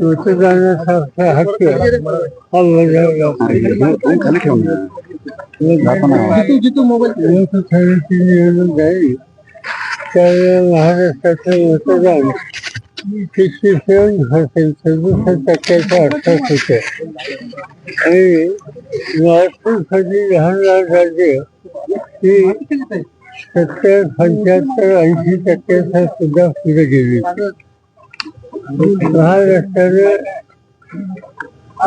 मतदानाचा हक्क हा बजावला पाहिजे. निवडणूक झाली त्यावेळेला महाराष्ट्राचं मतदान सिक्स्टी सेवन पर्सेंट सदुसष्ट टक्क्याच्या आसपास होते आणि महाराष्ट्रासाठी लहान राज्य ही सत्तर पंच्याहत्तर ऐंशी टक्क्याचा सुद्धा पुढे गेली महाराष्ट्राने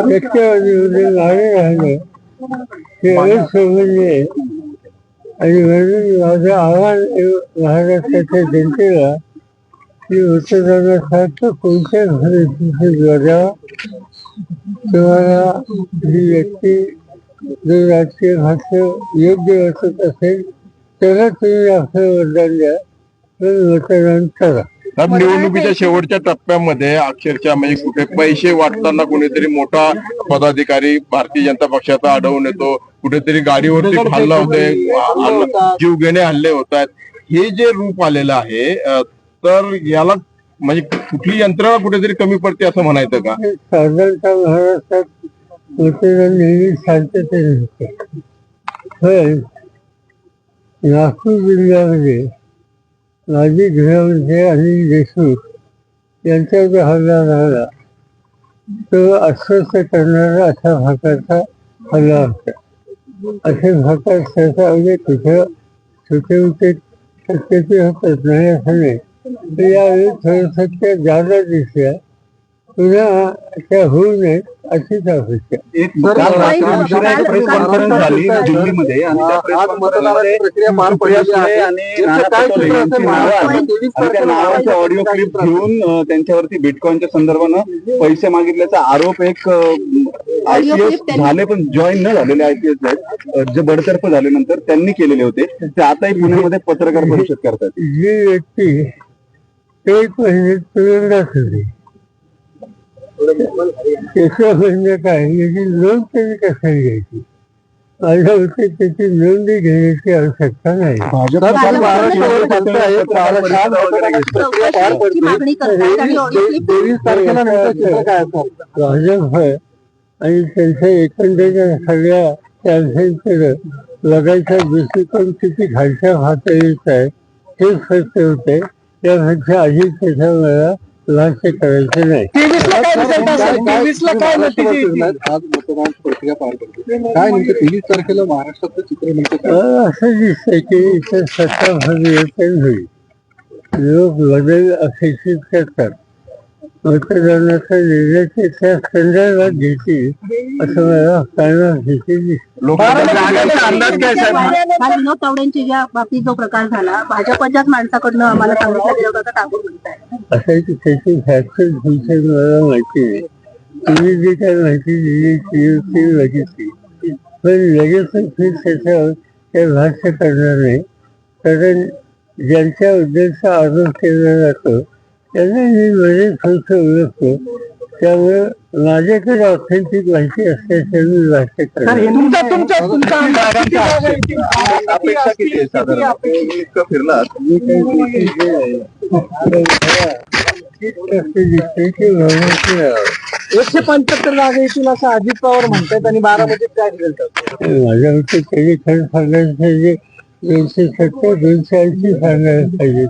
टक्केवारीमध्ये मागे राहिलं हे असमजले आणि म्हणून माझं आव्हान महाराष्ट्राच्या जनतेला की मतदानासारखं कोणत्या परिस्थितीत द्वारा तुम्हाला ही व्यक्ती जर राजकीय भाष्य योग्य वाटत असेल त्याला तुम्ही आपलं वरदान द्या पण मतदान करा तर निवडणुकीच्या शेवटच्या टप्प्यामध्ये अक्षरशः म्हणजे कुठे पैसे वाटताना कुणीतरी मोठा पदाधिकारी भारतीय जनता पक्षाचा आढळून येतो. कुठेतरी गाडीवरती हल्ला हल्ला- जीवघेणे हल्ले होत आहेत. हे जे रूप आलेलं आहे तर याला म्हणजे कुठली यंत्रणा कुठेतरी कमी पडते असं म्हणायचं का? साधारणतः महाराष्ट्रात मतदान नेहमी शांततेने होते नागपूर जिल्ह्यामध्ये माजी गृहमंत्री अनिल देशमुख यांच्यावर हल्ला झाला. तो अस्वस्थ करणारा अशा भागाचा हल्ला होता. असे भागात सहसा म्हणजे कुठं छोटे मोठे शक्यते होतात नाही असं नाही तर यावेळी थोडं सत्य जागा दिसल्या पुन्हा त्या होऊ नयेत अशीच अपेक्षा काल रात्री उशिरा एक प्रेस कॉन्फरन्स झाली दिल्लीमध्ये आणि त्या प्रेस कॉन्फरन्समध्ये प्रक्रिया पार सुप्रिया पडलेली सुळे आहे. आणि त्यांचं नाना काय पटोले सूत्र यांची असेल? नावं आली. महाराष्ट्रात आणि त्या नावाचे ऑडिओ क्लिप घेऊन त्यांच्यावरती बिटकॉईनच्या संदर्भानं पैसे मागितल्याचा आरोप एक आयपीएस झाले पण जॉईन न झालेले आयपीएस आहेत जे बडतर्फ झाले नंतर त्यांनी केलेले होते ते आताही पुण्यामध्ये पत्रकार परिषद करतात जी व्यक्ती एक महिने तुरुंगात होती त्याचं म्हणजे काय याची नोंद त्यांनी कशाला घ्यायची? माझ्या मते त्याची नोंदी घेण्याची आवश्यकता नाही. भाजप आहे. महाराष्ट्रात प्रक्रिया पार पडते. मागणी करतात आणि त्यांच्या एकंदरीत सगळ्या कॅन्सरकडे बघायचा दृष्टिकोन किती खालच्या पातळीचा आहे हे स्पष्ट होते. त्यापेक्षा अधिक त्याच्या मला भाष्य करायचे नाही. आज मतदान प्रक्रिया पार पडते काय नेमकं तेवीस तारखेला महाराष्ट्रातलं चित्र नेमकं काय? मला असं दिसतंय की इथं सत्ता परिवर्तन होईल. लोक बदल अपेक्षित करतात. मतदानाचा निर्णय ते त्या संदर्भात घेतील असं मला कानात घेते दिसतं लोकांचा अंदाज काय साहेब काल विनोद तावड्यांची ज्या बाबतीत जो प्रकार झाला भाजपच्याच माणसाकडनं आम्हाला सांगितलं गेलं होतं ठाकूर म्हणताय असं की त्याची फॅक्टर फंक्शन मला माहिती नाही तुम्ही जी काय माहिती दिली ती ती बघितली पण लगेच मी त्याच्यावर काही भाष्य करणार नाही कारण ज्यांच्या उद्देश आरोप केला जातो त्यांना मी बरेच फक्त ओळखतो त्यामुळे माझ्याकडे ऑथेंटिक माहिती असल्याचे मी भाष्य करणार अपेक्षा किती आहे? साधारण तुम्ही इतकं फिरलात. मी काही गोष्टी जे आहे, त्या तीच कशी दिसते की एकशे पंच्याहत्तर जागा येतील असं अजित पवार म्हणतात आणि बारामतीत काय रिझल्ट माझ्या मते त्यांनी खरं सांगायला पाहिजे दोनशे सत्तर दोनशे ऐंशी सांगायला पाहिजे.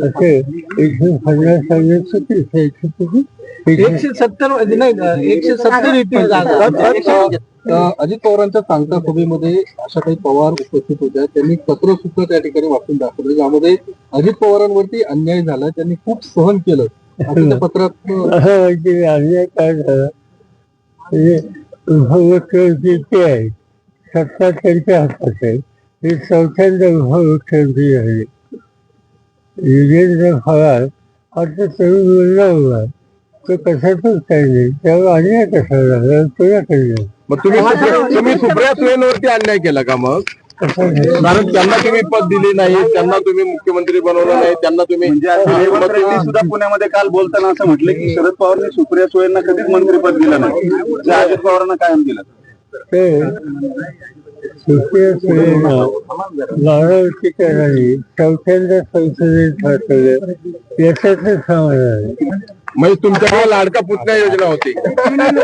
असे एकशे पन्नास सांगणं चुकीचं आहे एकशे किती? एकशे एकशे सत्तर नाही एकशे सत्तर अजित पवारांच्या सांगता सभेमध्ये अशा काही पवार उपस्थित होत्या. त्यांनी पत्र सुद्धा त्या ठिकाणी वाचून दाखवलं. ज्यामध्ये अजित पवारांवरती अन्याय झाला. त्यांनी खूप सहन केलं. असं त्या पत्रात असं अन्याय काय झाला? म्हणजे उपमुख्यमंत्री ते आहे सत्ता त्यांच्या हातात आहे हे चौथ्यांदा उपमुख्यमंत्री झाले विजेंद्र पवार आता तरुण मुलगा उभा. तो कशातच काही नाही. त्यावर अन्याय कसा झाला? तुझ्याकडे नाही. मग तुम्ही सुप्रिया- तुम्ही सुप्रिया सुळेंवरती अन्याय केला का मग? कसा नाही. कारण त्यांना तुम्ही पद दिले नाही त्यांना तुम्ही मुख्यमंत्री बनवलं नाही त्यांना तुम्ही रेड्डी सुद्धा पुण्यामध्ये काल बोलताना असं म्हटलं की शरद पवारने सुप्रिया सुळेंना कधीच मंत्रीपद दिलं नाही. जे अजित पवारांना कायम दिलं. ते सुप्रिया सुळेंना बारावती करावी चौथ्यांदा संसदेत पाठवलं याच्याच समाधान आहे. म्हणजे तुमच्याकडे लाडका पुतण्या योजना होती म्हणाले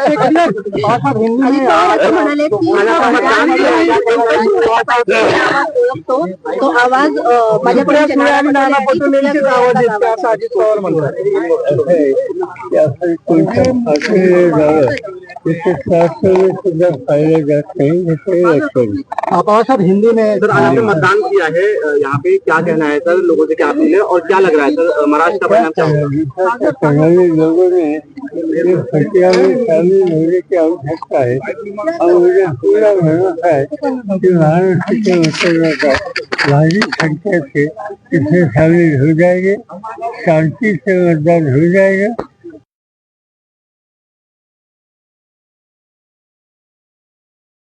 की ओळखतो तो आवाज़ हे घ्या. बाबासाहेब हिंदी में सर आज आपने मतदान किया है यहाँ पे क्या कहना है सर लोगों से क्या अपील है और क्या लग रहा है सर महाराष्ट्र का परिणाम क्या होगा विकास लोगों ने ये प्रक्रिया में शामिल होने की आवश्यकता है और मुझे पूरा भरोसा है कि महाराष्ट्र के उत्तर का भारी संख्या से इसमें शामिल हो जाएंगे शांति से मतदान हो जाएगा